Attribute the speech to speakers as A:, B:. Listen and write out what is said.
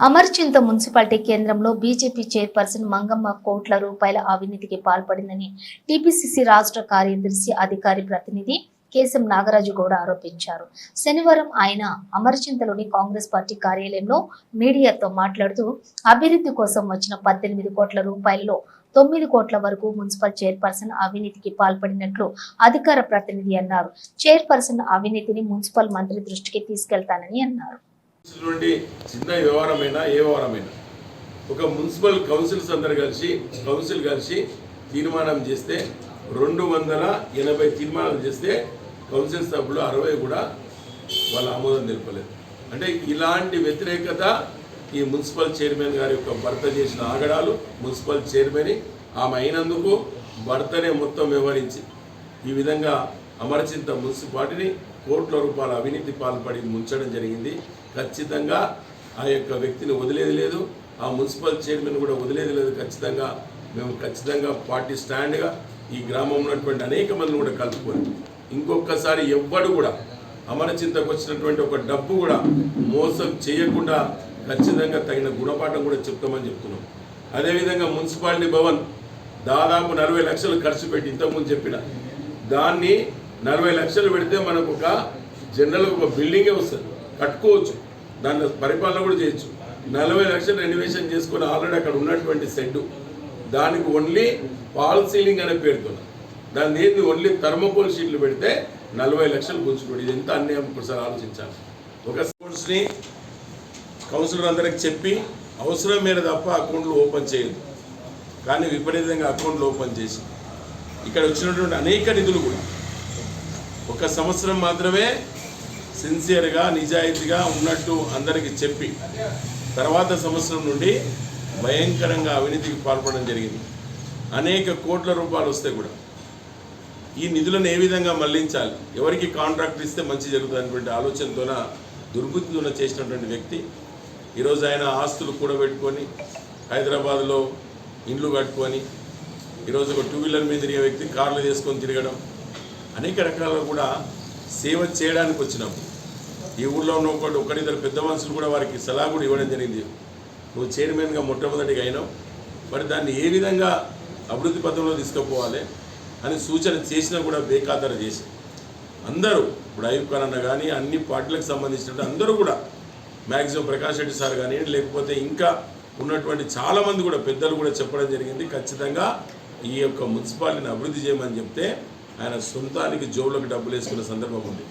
A: అమర్చింత municipality కేంద్రంలో BJP chairperson Mangamma కోట్ల రూపాయల అవినీతికి పాల్పడిందని టీపీసీసీ రాష్ట్ర కార్యదర్శి అధికారి ప్రతినిధి కేశం నాగరాజు గౌడ ఆరోపించారు. శనివారం ఆయన అమర్చింతలోని కాంగ్రెస్ పార్టీ కార్యాలయంలో మీడియాతో మాట్లాడుతూ అభివృద్ధి కోసం వచ్చిన పద్దెనిమిది కోట్ల రూపాయలలో తొమ్మిది కోట్ల వరకు మున్సిపల్ చైర్పర్సన్ అవినీతికి పాల్పడినట్లు అధికార ప్రతినిధి అన్నారు. చైర్పర్సన్ అవినీతిని మున్సిపల్ మంత్రి దృష్టికి తీసుకెళ్తానని అన్నారు.
B: నుండి చిన్న వ్యవహారమైనా ఏ వ్యవహారమైనా. ఒక మున్సిపల్ కౌన్సిల్స్ అందరు కలిసి కౌన్సిల్ కలిసి తీర్మానం చేస్తే రెండు వందల ఎనభై తీర్మానాలు చేస్తే కౌన్సిల్ సభ్యులు అరవై కూడా వాళ్ళ ఆమోదం తెలపలేదు అంటే ఇలాంటి వ్యతిరేకత ఈ మున్సిపల్ చైర్మన్ గారి యొక్క భర్త చేసిన ఆగడాలు మున్సిపల్ చైర్మన్ ఆమె అయినందుకు భర్తనే మొత్తం వ్యవహరించి ఈ విధంగా అమరచింత మున్సిపాలిటీని కోట్ల రూపాయల అవినీతి పాల్పడి ముంచడం జరిగింది. ఖచ్చితంగా ఆ యొక్క వ్యక్తిని వదిలేది లేదు ఆ మున్సిపల్ చైర్మన్ కూడా వదిలేది లేదు. ఖచ్చితంగా మేము ఖచ్చితంగా పార్టీ స్టాండ్గా ఈ గ్రామంలో ఉన్నటువంటి అనేక మందిని కూడా కలుపుకొని ఇంకొకసారి ఎవ్వడు కూడా అమరచింతకు వచ్చినటువంటి ఒక డబ్బు కూడా మోసం చేయకుండా ఖచ్చితంగా తగిన గుణపాఠం కూడా చెప్తామని చెప్తున్నాం. అదేవిధంగా మున్సిపాలిటీ భవన్ దాదాపు నలభై లక్షలు ఖర్చు పెట్టి ఇంతకుముందు చెప్పిన దాన్ని నలభై లక్షలు పెడితే మనకు ఒక జనరల్ ఒక బిల్డింగే వస్తుంది. కట్టుకోవచ్చు. దాన్ని పరిపాలన కూడా చేయొచ్చు. నలభై లక్షలు రెనోవేషన్ చేసుకుని ఆల్రెడీ అక్కడ ఉన్నటువంటి షెడ్ దానికి ఓన్లీ పాల్ సీలింగ్ అనే పేరుతో. దాన్ని ఏంది? ఓన్లీ థర్మోకోల్ షీట్లు పెడితే నలభై లక్షలు గుంజుకోండి ఇది ఎంత అన్యాయం? ఒకసారి ఆలోచించాలి. ఒక స్పోర్ట్స్ని కౌన్సిలర్ అందరికి చెప్పి అవసరం మేర తప్ప అకౌంట్లు ఓపెన్ చేయదు కానీ విపరీతంగా అకౌంట్లు ఓపెన్ చేసి ఇక్కడ వచ్చినటువంటి అనేక నిధులు కూడా. ఒక సంవత్సరం మాత్రమే సిన్సియర్గా నిజాయితీగా ఉన్నట్టు అందరికీ చెప్పి తర్వాత సంవత్సరం నుండి భయంకరంగా అవినీతికి పాల్పడడం జరిగింది. అనేక కోట్ల రూపాయలు వస్తే కూడా. ఈ నిధులను ఏ విధంగా మళ్ళించాలి? ఎవరికి కాంట్రాక్ట్ ఇస్తే మంచి జరుగుతుంది అనేటువంటి ఆలోచనతోన దుర్బుద్ధితోన చేసినటువంటి వ్యక్తి ఈరోజు ఆయన ఆస్తులు కూడబెట్టుకొని హైదరాబాద్లో ఇండ్లు కట్టుకొని ఈరోజు ఒక టూ వీలర్ మీద తిరిగే వ్యక్తి కార్లు చేసుకొని తిరగడం. అనేక రకాలుగా కూడా సేవ చేయడానికి వచ్చినాము ఈ ఊళ్ళో ఉన్న ఒకటి ఒకరిద్దరు పెద్ద మనుషులు కూడా వారికి సలహా కూడా ఇవ్వడం జరిగింది. నువ్వు చైర్మన్గా మొట్టమొదటిగా అయినావు. మరి దాన్ని ఏ విధంగా అభివృద్ధి పథంలో తీసుకుపోవాలి అని సూచన చేసినా కూడా బేఖాతరు చేసి అందరూ ఇప్పుడు అయ్యూబ్ ఖాన్ అన్న కానీ అన్ని పార్టీలకు సంబంధించినట్టు అందరూ కూడా మ్యాక్సిమం ప్రకాష్ రెడ్డి సార్ కానీ లేకపోతే ఇంకా ఉన్నటువంటి చాలామంది కూడా పెద్దలు కూడా చెప్పడం జరిగింది. ఖచ్చితంగా ఈ యొక్క మున్సిపాలిటీని అభివృద్ధి చేయమని చెప్తే ఆయన సొంతానికి జోబులకు డబ్బులు వేసుకున్న సందర్భం ఉంది.